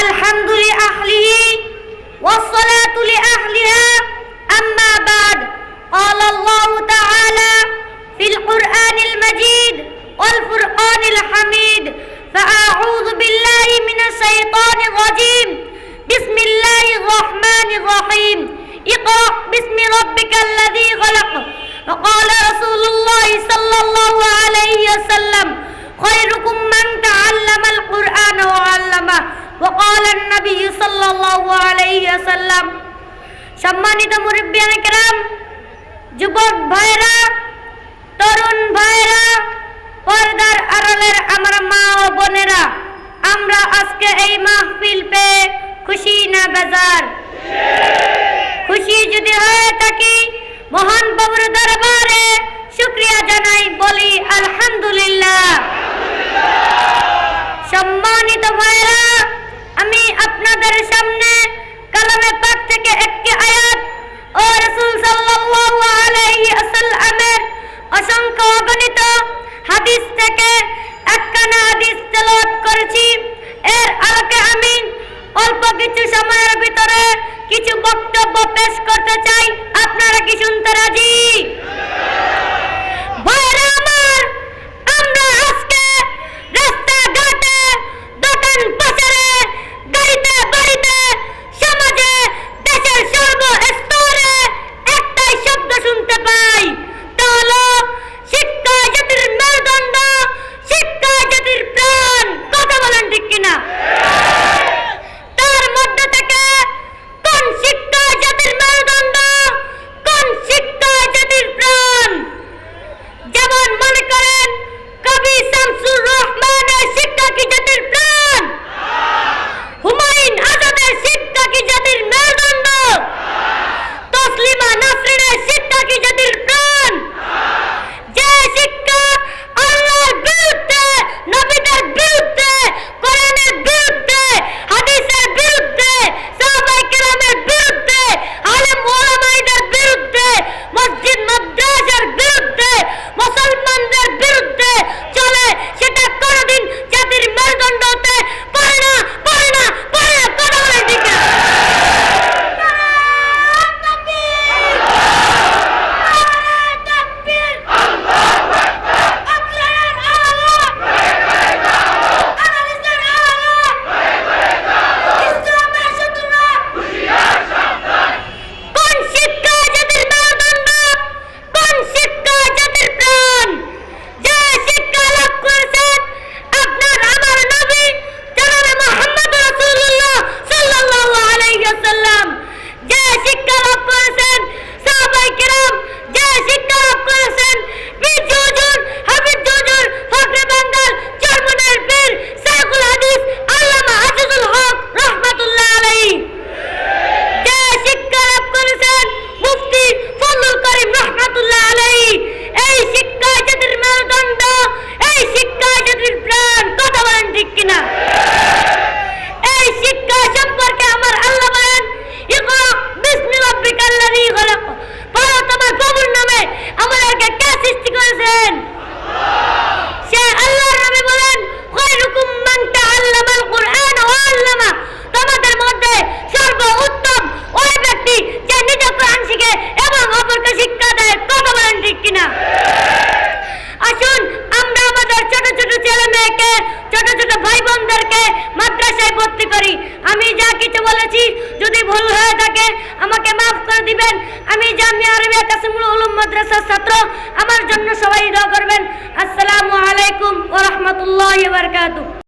الحمد لأهله والصلاة لأهلها أما بعد قال الله تعالى في القرآن المجيد والفرقان الحميد فأعوذ بالله من الشيطان الرجيم بسم الله الرحمن الرحيم اقرأ باسم ربك الذي خلق وقال رسول الله صلى الله ওয়াসাল্লাম সম্মানিত মুরব্বিয়ান যুবক ভাইরা, তরুণ ভাইরা, পর্দার আড়ালের আমার মা ও বোনেরা, আমরা আজকে এই মাহফিল পেয়ে খুশি না বাজার? খুশি যদি হয়ে থাকি, মহান বাবুর দরবারে শুক্রিয়া জানাই বলি আলহামদুলিল্লাহ। কিছু সময়ের ভিতরে কিছু বক্তব্য পেশ করতে চাই। আপনারা কি শুনতে রাজি? ছোট ছোট ভাই বোনদেরকে মাদ্রাসায় ভর্তি করি। আমি যা কিছু বলেছি, যদি ভুল হয়ে থাকে, আমাকে মাফ করে দিবেন। আমি জামিয়া আরবিয়া কাসিমুল উলুম মাদ্রাসার ছাত্র। আমার জন্য সবাই দোয়া করবেন। আসসালামু আলাইকুম ওয়া রাহমাতুল্লাহি ওয়া বারাকাতুহু।